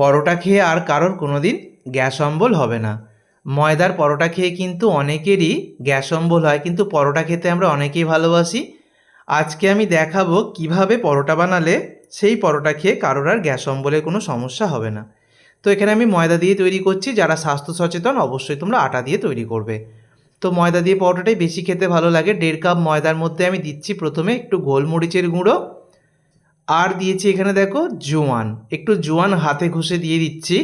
পরোটা খেয়ে আর কারোর কোনো দিন গ্যাস অম্বল হবে না। ময়দার পরোটা খেয়ে কিন্তু অনেকেরই গ্যাস অম্বল হয়, কিন্তু পরোটা খেতে আমরা অনেকেই ভালোবাসি। আজকে আমি দেখাবো কীভাবে পরোটা বানালে সেই পরোটা খেয়ে কারোর আর গ্যাস অম্বলের কোনো সমস্যা হবে না। তো এখানে আমি ময়দা দিয়ে তৈরি করছি, যারা স্বাস্থ্য সচেতন অবশ্যই তোমরা আটা দিয়ে তৈরি করবে। তো ময়দা দিয়ে পরোটাটাই বেশি খেতে ভালো লাগে। দেড় কাপ ময়দার মধ্যে আমি দিচ্ছি প্রথমে একটু গোলমরিচের গুঁড়ো। আর দিয়েছি এখানে দেখো জোয়ান। একটু জোয়ান হাতে ঘষে দিয়ে দিচ্ছি।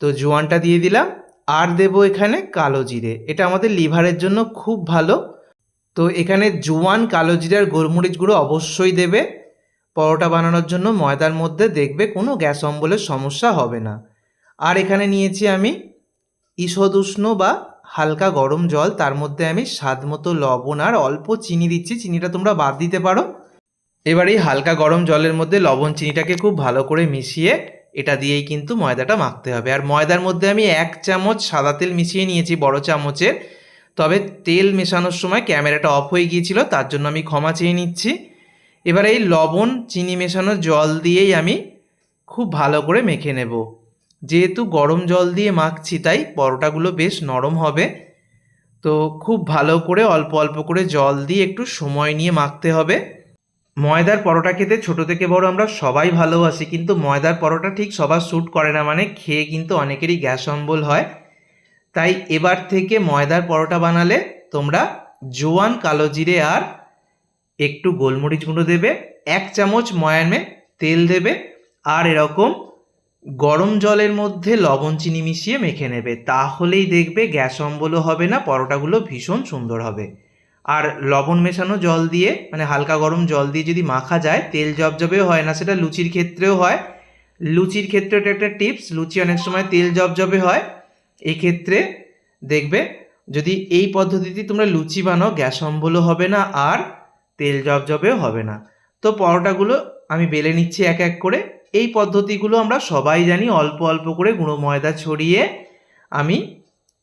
তো জোয়ানটা দিয়ে দিলাম। আর দেবো এখানে কালো জিরে। এটা আমাদের লিভারের জন্য খুব ভালো। তো এখানে জোয়ান, কালো জিরে আর গোলমরিচ গুঁড়ো অবশ্যই দেবে। পরোটা বানানোর জন্য ময়দার মধ্যে দেখবে কোনো গ্যাস অম্বলের সমস্যা হবে না। আর এখানে নিয়েছি আমি ঈষদ উষ্ণ বা হালকা গরম জল। তার মধ্যে আমি স্বাদ মতো লবণ আর অল্প চিনি দিচ্ছি। চিনিটা তোমরা বাদ দিতে পারো। এবার এই হালকা গরম জলের মধ্যে লবণ চিনিটাকে খুব ভালো করে মিশিয়ে এটা দিয়েই কিন্তু ময়দাটা মাখতে হবে। আর ময়দার মধ্যে আমি এক চামচ সাদা তেল মিশিয়ে নিয়েছি বড় চামচের। তবে তেল মেশানোর সময় ক্যামেরাটা অফ হয়ে গিয়েছিল, তার জন্য আমি ক্ষমা চেয়ে নিচ্ছি। এবার এই লবণ চিনি মেশানো জল দিয়েই আমি খুব ভালো করে মেখে নেব। যেহেতু গরম জল দিয়ে মাখছি, তাই পরোটাগুলো বেশ নরম হবে। তো খুব ভালো করে অল্প অল্প করে জল দিয়ে একটু সময় নিয়ে মাখতে হবে। ময়দার পরোটা খেতে ছোট থেকে বড় আমরা সবাই ভালোবাসি, কিন্তু ময়দার পরোটা ঠিক সবার স্যুট করে না মানে খেয়ে কিন্তু অনেকেরই গ্যাস অম্বল হয়। তাই এবার থেকে ময়দার পরোটা বানালে তোমরা জোয়ান কালো জিরে আর একটু গোলমরিচ গুঁড়ো দেবে, এক চামচ ময়ামে তেল দেবে, আর এরকম গরম জলের মধ্যে লবণ চিনি মিশিয়ে মেখে নেবে। তাহলেই দেখবে গ্যাস অম্বলও হবে না, পরোটাগুলো ভীষণ সুন্দর হবে। আর লবণ মেশানো জল দিয়ে মানে হালকা গরম জল দিয়ে যদি মাখা যায়, তেল জবজবেও হয় না, সেটা লুচির ক্ষেত্রেও হয়। লুচির ক্ষেত্রে এটা একটা টিপস, লুচি অনেক সময় তেল জবজবে হয়। এই ক্ষেত্রে দেখবে, যদি এই পদ্ধতিতে তোমরা লুচি বানাও, গ্যাস অম্বলও হবে না আর তেল জবজবেও হবে না। তো পরোটাগুলো আমি বেলে নিচ্ছি এক এক করে। এই পদ্ধতিগুলো আমরা সবাই জানি, অল্প অল্প করে গুঁড়ো ময়দা ছড়িয়ে আমি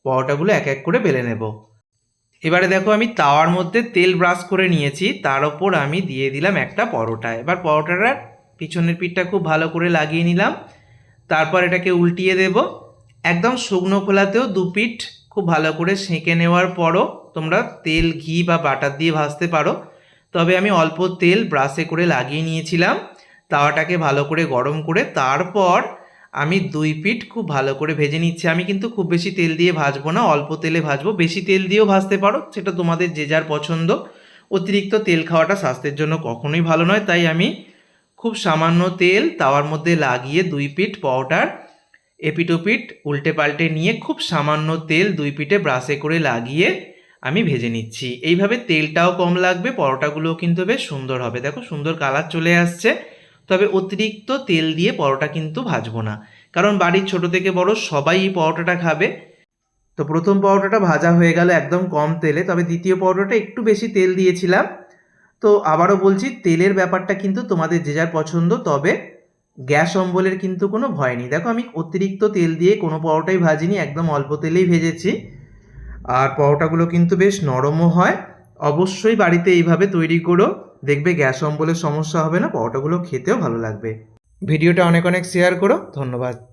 পরোটাগুলো এক এক করে বেলে নেব। এবারে দেখো আমি তাওয়ার মধ্যে তেল ব্রাশ করে নিয়েছি, তার ওপর আমি দিয়ে দিলাম একটা পরোটা। এবার পরোটাটার পিছনের পিঠটা খুব ভালো করে লাগিয়ে নিলাম, তারপর এটাকে উল্টিয়ে দেব। একদম শুকনো খোলাতেও দু পিঠ খুব ভালো করে সেঁকে নেওয়ার পরও তোমরা তেল, ঘি বা বাটার দিয়ে ভাজতে পারো। তবে আমি অল্প তেল ব্রাশে করে লাগিয়ে নিয়েছিলাম, তাওয়াটাকে ভালো করে গরম করে তারপর আমি দুই পিঠ খুব ভালো করে ভেজে নিচ্ছি। আমি কিন্তু খুব বেশি তেল দিয়ে ভাজবো না, অল্প তেলে ভাজবো। বেশি তেল দিয়েও ভাজতে পারো, সেটা তোমাদের যে যার পছন্দ। অতিরিক্ত তেল খাওয়াটা স্বাস্থ্যের জন্য কখনোই ভালো নয়, তাই আমি খুব সামান্য তেল তাওয়ার মধ্যে লাগিয়ে দুই পিঠ পরোটার এপিটোপিট উল্টে পাল্টে নিয়ে খুব সামান্য তেল দুই পিঠে ব্রাশে করে লাগিয়ে আমি ভেজে নিচ্ছি। এইভাবে তেলটাও কম লাগবে, পরোটাগুলোও কিন্তু বেশ সুন্দর হবে। দেখো সুন্দর কালার চলে আসছে। তবে অতিরিক্ত তেল দিয়ে পরোটা কিন্তু ভাজবো না। কারণ বাড়ির ছোট থেকে বড় সবাই পরোটাটা খাবে। তো প্রথম পরোটাটা ভাজা হয়ে গেল একদম কম তেলে, তবে দ্বিতীয় পরোটাটা একটু বেশি তেল দিয়েছিলাম। তো আবারও বলছি, তেলের ব্যাপারটা কিন্তু তোমাদের যে যার পছন্দ, তবে গ্যাস অম্বলের কিন্তু কোনো ভয় নেই। দেখো, আমি অতিরিক্ত তেল দিয়ে কোনো পরোটাই ভাজিনি, একদম অল্প তেলেই ভেজেছি। আর পরোটাগুলো কিন্তু বেশ নরমও হয়। অবশ্যই বাড়িতে এইভাবে তৈরি করো। দেখবে গ্যাস অম্বলের সমস্যা হবে না, পরোটাগুলো খেতেও ভালো লাগবে। ভিডিওটা অনেক অনেক শেয়ার করো, ধন্যবাদ।